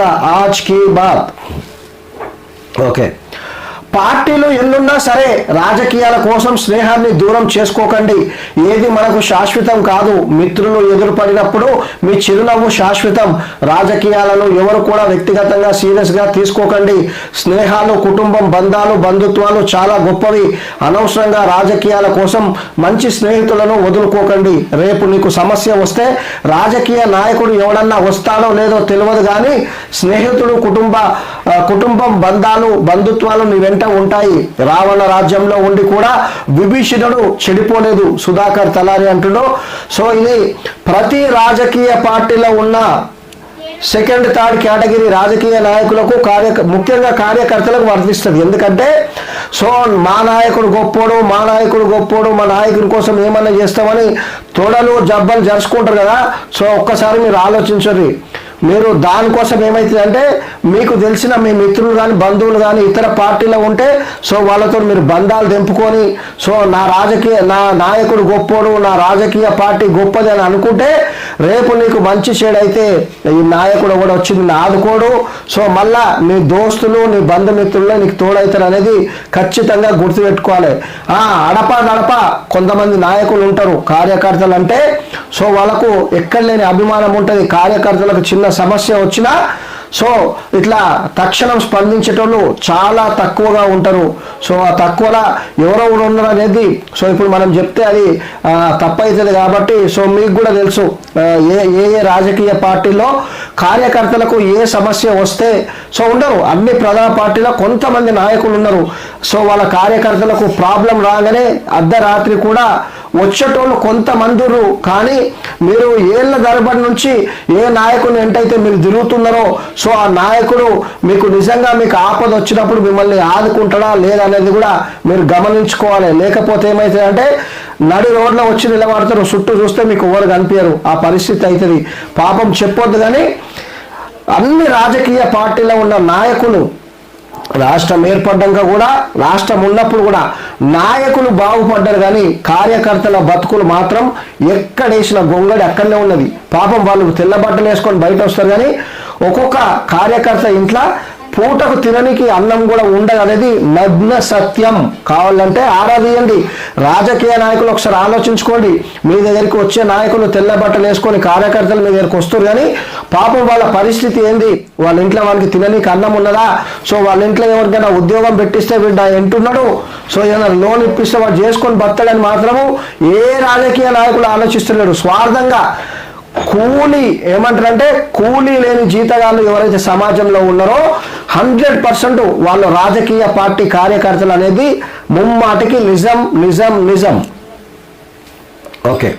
आज के बाद ओके okay. పార్టీలు ఎన్నున్నా సరే రాజకీయాల కోసం స్నేహాన్ని దూరం చేసుకోకండి. ఏది మనకు శాశ్వతం కాదు. మిత్రులు ఎదురుపడినప్పుడు మీ చిరునవ్వు శాశ్వతం. రాజకీయాలను ఎవరు కూడా వ్యక్తిగతంగా సీరియస్గా తీసుకోకండి. స్నేహాలు కుటుంబం బంధాలు బంధుత్వాలు చాలా గొప్పవి. అనవసరంగా రాజకీయాల కోసం మంచి స్నేహితులను వదులుకోకండి. రేపు నీకు సమస్య వస్తే రాజకీయ నాయకుడు ఎవడన్నా వస్తాడో లేదో తెలియదు కానీ స్నేహితుడు కుటుంబ కుటుంబం బంధాలు బంధుత్వాలు నీ వెంట ఉంటాయి. రావణ రాజ్యంలో ఉండి కూడా విభీషణుడు చెడిపోలేదు. సుధాకర్ తలారి అంటుడు సో ఇది ప్రతి రాజకీయ పార్టీలో ఉన్న సెకండ్ థర్డ్ కేటగిరీ రాజకీయ నాయకులకు కార్య ముఖ్యంగా కార్యకర్తలకు వర్తిస్తుంది. ఎందుకంటే సో మా నాయకుడు గొప్పోడు మా నాయకుడు గొప్పోడు మా నాయకుడి కోసం ఏమన్నా చేస్తామని తొడలు జబ్బలు జరుచుకుంటారు కదా. సో ఒక్కసారి మీరు ఆలోచించండి. మీరు దానికోసం ఏమవుతుందంటే మీకు తెలిసిన మీ మిత్రులు కానీ బంధువులు కానీ ఇతర పార్టీలో ఉంటే సో వాళ్ళతో మీరు బంధాలు తెంపుకొని సో నా రాజకీయ నా నాయకుడు గొప్పోడు నా రాజకీయ పార్టీ గొప్పది అని అనుకుంటే రేపు నీకు మంచి షేడ్ అయితే ఈ నాయకుడు కూడా వచ్చింది ఆదుకోడు. సో మళ్ళా నీ దోస్తులు నీ బంధుమిత్రులు నీకు తోడవుతారు అనేది ఖచ్చితంగా గుర్తుపెట్టుకోవాలి. ఆ అడప గడప కొంతమంది నాయకులు ఉంటారు కార్యకర్తలు అంటే సో వాళ్ళకు ఎక్కడ లేని అభిమానం ఉంటుంది కార్యకర్తలకు చిన్న సమస్య వచ్చినా సో ఇట్లా తక్షణం స్పందించేటోళ్ళు చాలా తక్కువగా ఉంటారు. సో ఆ తక్కువలా ఎవరో ఉన్నారు అనేది సో ఇప్పుడు మనం చెప్తే అది తప్పవుతుంది కాబట్టి సో మీకు కూడా తెలుసు ఏ ఏ ఏ రాజకీయ పార్టీలో కార్యకర్తలకు ఏ సమస్య వస్తే సో ఉండరు. అన్ని ప్రధాన పార్టీలో కొంతమంది నాయకులు ఉన్నారు సో వాళ్ళ కార్యకర్తలకు ప్రాబ్లం రాగానే అర్ధరాత్రి కూడా వచ్చేటోళ్ళు కొంతమంది కానీ మీరు ఏళ్ళ తరబడి నుంచి ఏ నాయకుని ఎంటైతే మీరు తిరుగుతున్నారో సో ఆ నాయకుడు మీకు నిజంగా మీకు ఆపద వచ్చినప్పుడు మిమ్మల్ని ఆదుకుంటాడా లేదనేది కూడా మీరు గమనించుకోవాలి. లేకపోతే ఏమవుతుందంటే నడి రోడ్లో వచ్చి నిలబడతారు. చుట్టూ చూస్తే మీకు ఎవరు కనిపించరు. ఆ పరిస్థితి అవుతుంది పాపం చెప్పొద్దు కానీ అన్ని రాజకీయ పార్టీలో ఉన్న నాయకులు రాష్ట్రం ఏర్పడ్డాక కూడా రాష్ట్రం ఉన్నప్పుడు కూడా నాయకులు బాగుపడ్డారు కానీ కార్యకర్తల బతుకులు మాత్రం ఎక్కడేసిన గొంగడి అక్కడనే ఉన్నది. పాపం వాళ్ళు తెల్ల బట్టలు వేసుకొని బయట వస్తారు కానీ ఒక్కొక్క కార్యకర్త ఇంట్లో పూటకు తిననికి అన్నం కూడా ఉండదు అనేది నగ్న సత్యం. కావాలంటే ఆరాధియండి రాజకీయ నాయకులు ఒకసారి ఆలోచించుకోండి. మీ దగ్గరికి వచ్చే నాయకులు తెల్ల బట్టలు వేసుకొని కార్యకర్తలు మీ దగ్గరికి వస్తారు కానీ పాపం వాళ్ళ పరిస్థితి ఏంది? వాళ్ళ ఇంట్లో వాళ్ళకి తిననీకి అన్నం ఉన్నదా? సో వాళ్ళ ఇంట్లో ఎవరికైనా ఉద్యోగం పెట్టిస్తే బిడ్డ ఎంటున్నాడు? సో ఏదైనా లోన్ ఇప్పిస్తే వాడు చేసుకొని బతాడని మాత్రము ఏ రాజకీయ నాయకులు ఆలోచిస్తున్నాడు స్వార్థంగా కూలీ ఏమంటారంటే కూలీ లేని జీతగాళ్ళు ఎవరైతే సమాజంలో ఉన్నారో హండ్రెడ్ పర్సెంట్ వాళ్ళ రాజకీయ పార్టీ కార్యకర్తలు అనేది ముమ్మాటికి నిజం నిజం నిజం. ఓకే.